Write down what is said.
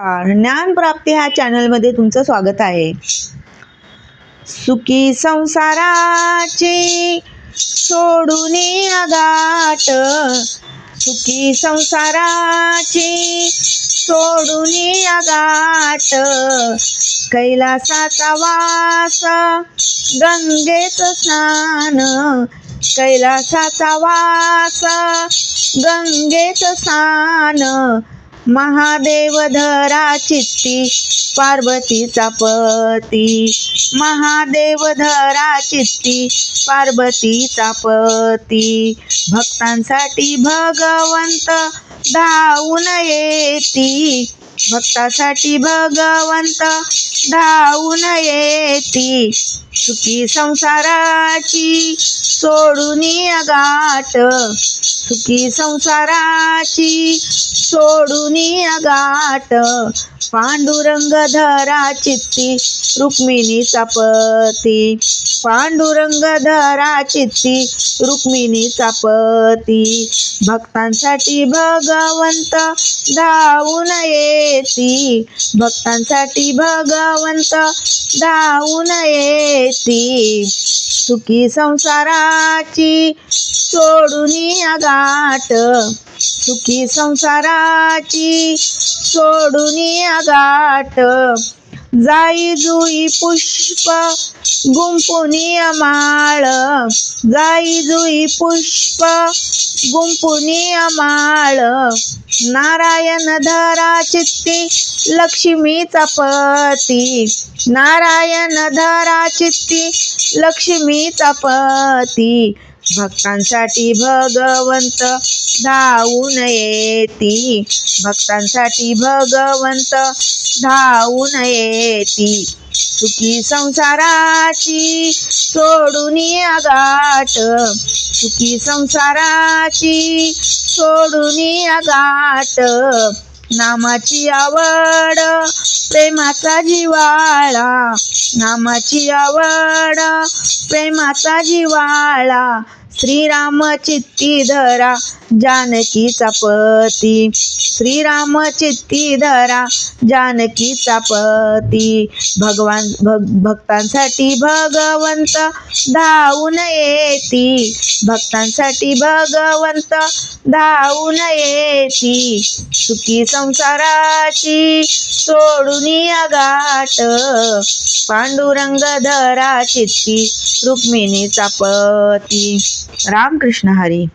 ज्ञानप्राप्ती ह्या चॅनलमध्ये तुमचं स्वागत आहे. सुखी संसाराची सोडून अगाट सुखी संसाराची सोडून अगाट कैलासाचा वास गंगेच स्नान. कैलासाचा वास गंगेच स्नान. महादेव धरा चित्ती पार्वतीचा पती महादेव धरा चित्ती पार्वतीचा पती भक्तांसाठी भगवंत धावून येती. भक्तासाठी भगवंत धावून येती. सुखी संसाराची सोडून गाठ सुखी संसाराची सोडून गाठ. पांडुरंग धरा चित्ती रुक्मिणीचा पती पांडुरंग धरा चित्ती रुक्मिणीचा पती भक्तांसाठी भगवंत धावून येती. भक्तांसाठी भगवंत धावून येती. सुखी संसाराची सोडून गाठ. सुखी संसाराची सोडून गाठ. जाई जुई पुष्प गुंपुनी माळ. जाई जुई पुष्प गुंपुनी माळ नारायण धरा चित्ती लक्ष्मीचा पती नारायण धरा चित्ती लक्ष्मीचा पती भक्तांसाठी भगवंत धावून येती भक्तांसाठी भगवंत धावून येती सुखी संसाराची सोडून गाठ सुखी संसाराची सोडून गाठ. नामाची आवड प्रेमाचा जिवाळा नामाची आवड प्रेमाचा जिवाळा श्रीराम चित्ती धरा जानकीचा पती. श्रीराम चित्ती धरा जानकीचा पती. भगवान भग भक्तांसाठी भगवंत धावून येती. भक्तांसाठी भगवंत धावून येती. सुखी संसाराची सोडून गाठ पांडुरंग धरा चित्ती रुक्मिणीचा पती रामकृष्ण हरी.